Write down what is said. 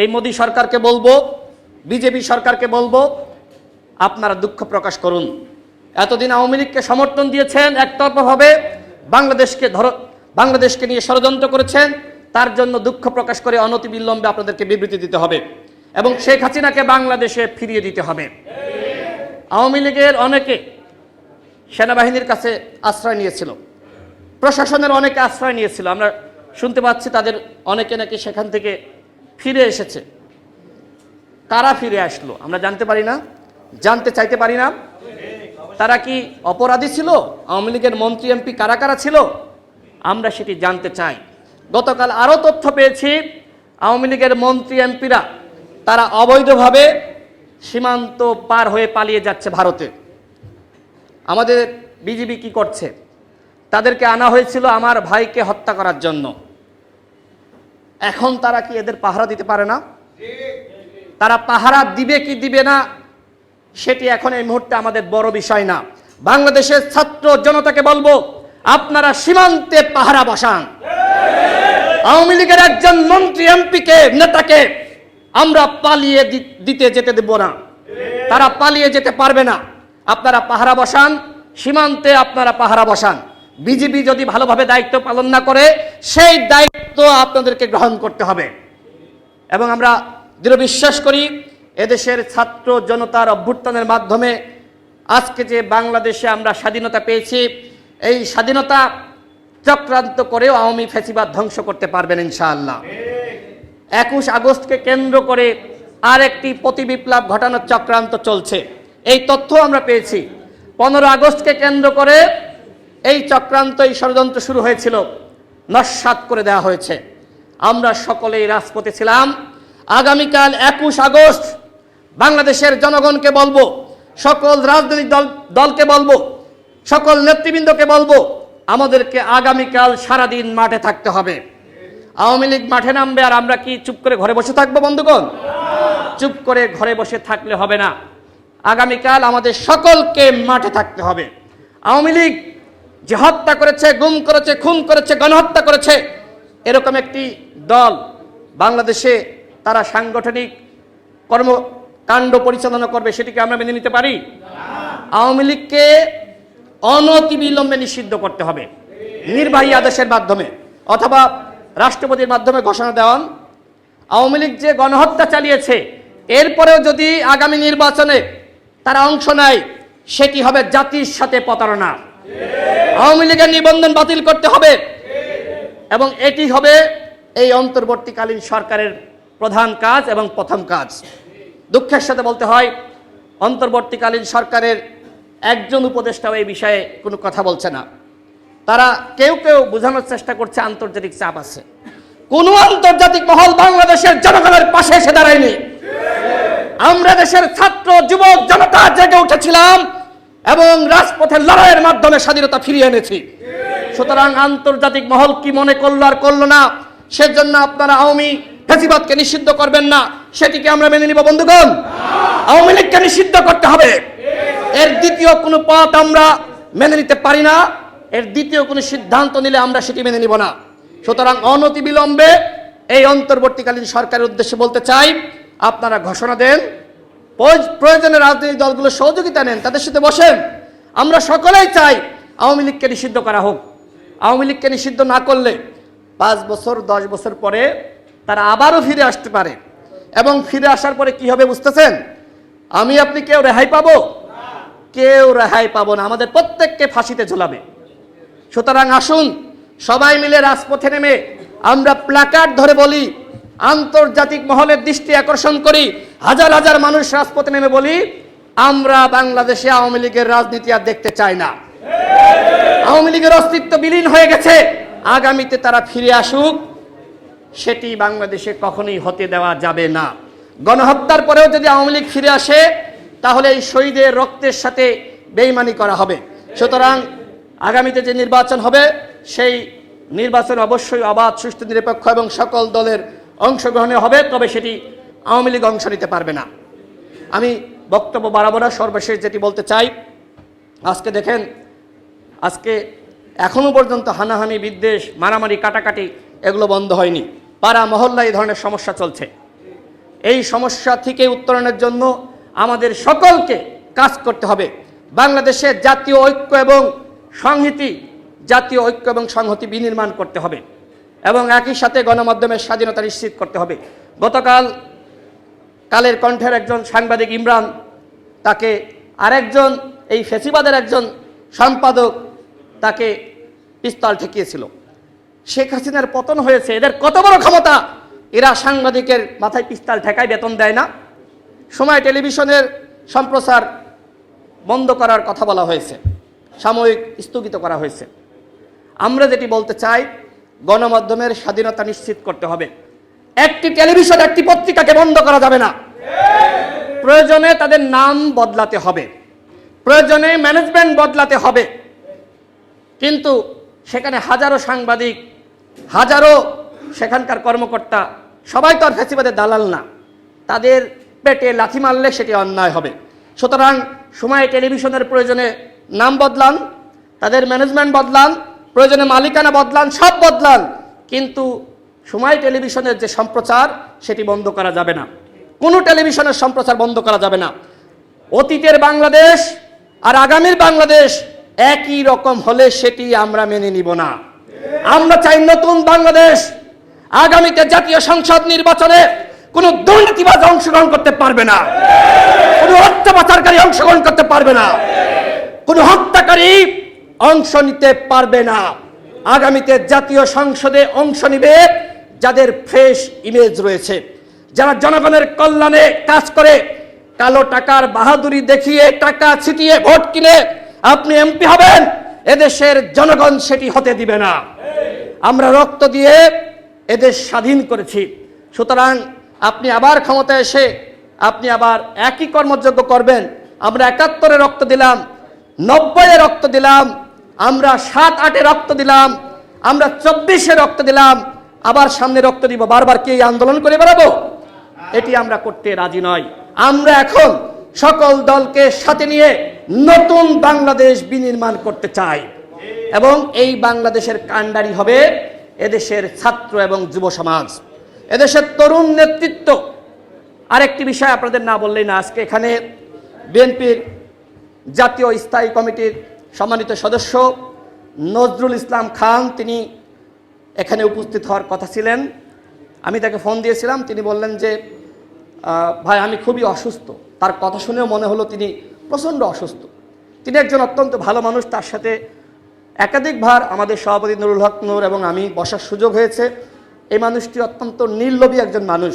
এই মোদী সরকারকে বলব, বিজেপি সরকারকে বলব, আপনারা দুঃখ প্রকাশ করুন। এতদিন আওয়ামী লীগকে সমর্থন দিয়েছেন একতরফাভাবে বাংলাদেশকে ধর, বাংলাদেশকে নিয়ে ষড়যন্ত্র করেছেন, তার জন্য দুঃখ প্রকাশ করে অনতিবিলম্বে আপনাদেরকে বিবৃতি দিতে হবে এবং শেখ হাসিনাকে বাংলাদেশে ফিরিয়ে দিতে হবে। আওয়ামী লীগের অনেকে সেনাবাহিনীর কাছে আশ্রয় নিয়েছিল, প্রশাসনের অনেকে আশ্রয় নিয়েছিল। আমরা শুনতে পাচ্ছি তাদের অনেকে নাকি সেখান থেকে ফিরে এসেছে। কারা ফিরে আসলো? আমরা জানতে পারি না। জানতে চাইতে পারি না। তারা কি অপরাধী ছিল? আওয়ামী লীগের মন্ত্রী, এমপি কারা কারা ছিল? আমরা সেটি জানতে চাই। গতকাল আরও তথ্য পেয়েছি। আওয়ামী লীগের মন্ত্রী, এমপিরা, তারা অবৈধভাবে সীমান্ত পার হয়ে পালিয়ে যাচ্ছে ভারতে। আমাদের বিজিবি কি করছে? তাদেরকে আনা হয়েছিল আমার ভাইকে হত্যা করার জন্য। এখন তারা কি এদের পাহারা দিতে পারে না? তারা পাহারা দিবে কি দিবে না, সেটি এখন এই মুহূর্তে আমাদের বড় বিষয় না। বাংলাদেশের ছাত্র জনতাকে বলব, আপনারা সীমান্তে পাহারা বসান। আওয়ামী লীগের একজন মন্ত্রী, এমপিকে, নেতাকে আমরা পালিয়ে দিতে যেতে দেব না। তারা পালিয়ে যেতে পারবে না। আপনারা পাহারা বসান, সীমান্তে আপনারা পাহারা বসান। বিজিবি যদি ভালোভাবে দায়িত্ব পালন না করে, সেই দায়িত্ব আপনাদেরকে গ্রহণ করতে হবে। এবং আমরা দৃঢ় বিশ্বাস করি, এদেশের ছাত্র জনতার অভ্যুত্থানের মাধ্যমে আজকে যে বাংলাদেশে আমরা স্বাধীনতা পেয়েছি, এই স্বাধীনতা চক্রান্ত করেও আওয়ামী ফেসিবাদ ধ্বংস করতে পারবেন ইনশাআল্লাহ। একুশ আগস্টকে কেন্দ্র করে আরেকটি প্রতিবিপ্লব ঘটানোর চক্রান্ত চলছে। এই তথ্য আমরা পেয়েছি। পনেরো আগস্টকে কেন্দ্র করে এই চক্রান্ত এই ষড়যন্ত্র শুরু হয়েছিল, নস্বাত করে দেওয়া হয়েছে। আমরা সকলেই রাজপথে ছিলাম। আগামীকাল একুশ আগস্ট বাংলাদেশের জনগণকে বলব, সকল রাজনৈতিক দল, দলকে বলব, সকল নেতৃবৃন্দকে বলব, আমাদেরকে আগামীকাল সারাদিন মাঠে থাকতে হবে। আওয়ামী লীগ মাঠে নামবে আর আমরা কি চুপ করে ঘরে বসে থাকব, বন্ধুগণ? চুপ করে ঘরে বসে থাকলে হবে না। আগামীকাল আমাদের সকলকে মাঠে থাকতে হবে। আওয়ামী লীগ যে হত্যা করেছে, গুম করেছে, খুন করেছে, গণহত্যা করেছে, এরকম একটি দল বাংলাদেশে তারা সাংগঠনিক কর্মকাণ্ড পরিচালনা করবে, সেটিকে আমরা মেনে নিতে পারি? আওয়ামী লীগকে অনতিবিলম্বে নিষিদ্ধ করতে হবে, নির্বাহী আদেশের মাধ্যমে, অথবা রাষ্ট্রপতির মাধ্যমে ঘোষণা দেওয়ান আওয়ামী লীগ যে গণহত্যা চালিয়েছে, এরপরেও যদি আগামী নির্বাচনে তারা অংশ নেয়, সেটি হবে জাতির সাথে প্রতারণা। আওয়ামী লীগের নিবন্ধন বাতিল করতে হবে। এবং এটি হবে এই অন্তর্বর্তীকালীন সরকারের প্রধান কাজ এবং প্রথম কাজ। দুঃখের সাথে বলতে হয়, অন্তর্বর্তীকালীন সরকারের একজন উপদেষ্টাও এই বিষয়ে কোনো কথা বলছে না। তারা কেউ কেউ বোঝানোর চেষ্টা করছে, আন্তর্জাতিক চাপ আছে। কোনো আন্তর্জাতিক মহল বাংলাদেশের জনগণের পাশে এসে দাঁড়ায়নি। আমরা দেশের ছাত্র, যুবক, জনতা জেগে উঠেছিলাম এবং রাজপথের লড়াইয়ের মাধ্যমে স্বাধীনতা ফিরিয়ে এনেছি। সুতরাং আন্তর্জাতিক মহল কি মনে করল আর করল না, সেজন্য আপনারা আওয়ামী ফেসিবাদকে নিষিদ্ধ করবেন না। সেটিকে আমরা মেনে নিব, বন্ধুগণ। আওয়ামী লীগকে নিষিদ্ধ করতে হবে। এর দ্বিতীয় কোনো পথ আমরা মেনে নিতে পারি না। এর দ্বিতীয় কোনো সিদ্ধান্ত নিলে আমরা সেটি মেনে নিব না। সুতরাং অনতিবিলম্বে এই অন্তর্বর্তীকালীন সরকারের উদ্দেশ্যে বলতে চাই, আপনারা ঘোষণা দেন প্রয়োজনে রাজনৈতিক দলগুলো সহযোগিতা নেন, তাদের সাথে বসেন। আমরা সকলেই চাই আওয়ামী লীগকে নিষিদ্ধ করা হোক। আওয়ামী লীগকে নিষিদ্ধ না করলে পাঁচ বছর, দশ বছর পরে তারা আবারও ফিরে আসতে পারে। এবং ফিরে আসার পরে কি হবে বুঝতেছেন? আমি, আপনি কেউ রেহাই পাবো? কেউ রেহাই পাবো না। আমাদের প্রত্যেককে ফাঁসিতে ঝোলাবে। সুতরাং আসুন, সবাই মিলে রাজপথে নেমে আমরা প্ল্যাকার্ড ধরে বলি আন্তর্জাতিক মহলের দৃষ্টি আকর্ষণ করি, হাজার হাজার মানুষ রাজপথে নেমে বলি, আমরা বাংলাদেশে আওয়ামী লীগের রাজনীতি আর দেখতে চাই না। আওয়ামী লীগের অস্তিত্ব বিলীন হয়ে গেছে। আগামীতে তারা ফিরে আসুক, সেটি বাংলাদেশে কখনোই হতে দেওয়া যাবে না। গণহত্যার পরেও যদি আওয়ামী লীগ ফিরে আসে, তাহলে এই শহীদের রক্তের সাথে বেইমানি করা হবে। সুতরাং আগামীতে যে নির্বাচন হবে, সেই নির্বাচন অবশ্যই অবাধ, সুষ্ঠু, নিরপেক্ষ এবং সকল দলের অংশগ্রহণে হবে, তবে সেটি আওয়ামী লীগ অংশ নিতে পারবে না। আমি বক্তব্য বাড়াবো না, সর্বশেষ যেটি বলতে চাই, আজকে দেখেন, আজকে এখনও পর্যন্ত হানাহানি, বিদ্বেষ, মারামারি, কাটাকাটি এগুলো বন্ধ হয়নি। পাড়া, মহল্লা এই ধরনের সমস্যা চলছে। এই সমস্যা থেকে উত্তরণের জন্য আমাদের সকলকে কাজ করতে হবে। বাংলাদেশের জাতীয় ঐক্য এবং সংহতি, জাতীয় ঐক্য এবং সংহতি বিনির্মাণ করতে হবে। এবং একই সাথে গণমাধ্যমের স্বাধীনতা নিশ্চিত করতে হবে। গতকাল কালের কণ্ঠের একজন সাংবাদিক ইমরান, তাকে আরেকজন, এই ফেসিবাদের একজন সম্পাদক তাকে পিস্তল ঠেকিয়েছিল। শেখ হাসিনার পতন হয়েছে, এদের কত বড় ক্ষমতা? এরা সাংবাদিকের মাথায় পিস্তল ঠেকায় বেতন দেয় না। সময় টেলিভিশনের সম্প্রচার বন্ধ করার কথা বলা হয়েছে, সাময়িক স্থগিত করা হয়েছে। আমরা যেটি বলতে চাই গণমাধ্যমের স্বাধীনতা নিশ্চিত করতে হবে। একটি টেলিভিশন, একটি পত্রিকাকে বন্ধ করা যাবে না। প্রয়োজনে তাদের নাম বদলাতে হবে। প্রয়োজনে ম্যানেজমেন্ট বদলাতে হবে। কিন্তু সেখানে হাজারো সাংবাদিক, হাজারো সেখানকার কর্মকর্তা, সবাই তো আর ফ্যাসিবাদের দালাল না। তাদের পেটে লাথি মারলে সেটি অন্যায় হবে। সুতরাং সময় টেলিভিশনের প্রয়োজনে নাম বদলান, তাদের ম্যানেজমেন্ট বদলান প্রয়োজনে মালিকানা বদলান, সব বদলান। কিন্তু সময় টেলিভিশনের যে সম্প্রচার, সেটি বন্ধ করা যাবে না। কোনো টেলিভিশনের সম্প্রচার বন্ধ করা যাবে না। অতীতের বাংলাদেশ আর আগামীর বাংলাদেশ একই রকম হলে সেটি আমরা মেনে নিব না। আমরা চাই নতুন বাংলাদেশ। আগামীতে জাতীয় সংসদ নির্বাচনে কোনো দুর্নীতিবাজ অংশগ্রহণ করতে পারবে না। কোনো হত্যা পাচারকারী অংশগ্রহণ করতে পারবে না। কোনো হত্যাকারী অংশ নিতে পারবে না। আগামীতে জাতীয় সংসদে অংশ নিবে যাদের ফ্রেশ ইমেজ রয়েছে। যারা জনগণের কল্যাণে কাজ করে, কালো টাকার বাহাদুরি দেখিয়ে টাকা ছিটিয়ে ভোট কিনে আপনি এমপি হবেন, এদেশের জনগণ সেটি হতে দিবে না। আমরা রক্ত দিয়ে এদেশ স্বাধীন করেছি। সুতরাং আপনি আবার ক্ষমতায় এসে, আপনি আবার একই কর্মযোগ্য করবেন। আমরা একাত্তরে রক্ত দিলাম, নব্বইয়ে রক্ত দিলাম আমরা সাত, আটে রক্ত দিলাম, আমরা চব্বিশে রক্ত দিলাম, আবার সামনে রক্ত দিব, বারবার কি আন্দোলন করে বেড়াবো? এটি আমরা করতে রাজি নয় আমরা এখন সকল দলকে সাথে নিয়ে নতুন বাংলাদেশ বিনির্মাণ করতে চাই। এবং এই বাংলাদেশের কাণ্ডারি হবে এদেশের ছাত্র এবং যুব সমাজ। এদেশের তরুণ নেতৃত্ব। আরেকটি বিষয় আপনাদের না বললেই না, আজকে এখানে বিএনপির জাতীয় স্থায়ী কমিটির সম্মানিত সদস্য, নজরুল ইসলাম খান, তিনি এখানে উপস্থিত হওয়ার কথা ছিলেন। আমি তাকে ফোন দিয়েছিলাম, তিনি বললেন যে ভাই, আমি খুবই অসুস্থ। তার কথা শুনেও মনে হলো তিনি প্রচণ্ড অসুস্থ। তিনি একজন অত্যন্ত ভালো মানুষ, তার সাথে একাধিকবার আমাদের সভাপতি নুরুল হক নূর এবং আমি বসার সুযোগ হয়েছে। এই মানুষটি অত্যন্ত নির্লোভী একজন মানুষ।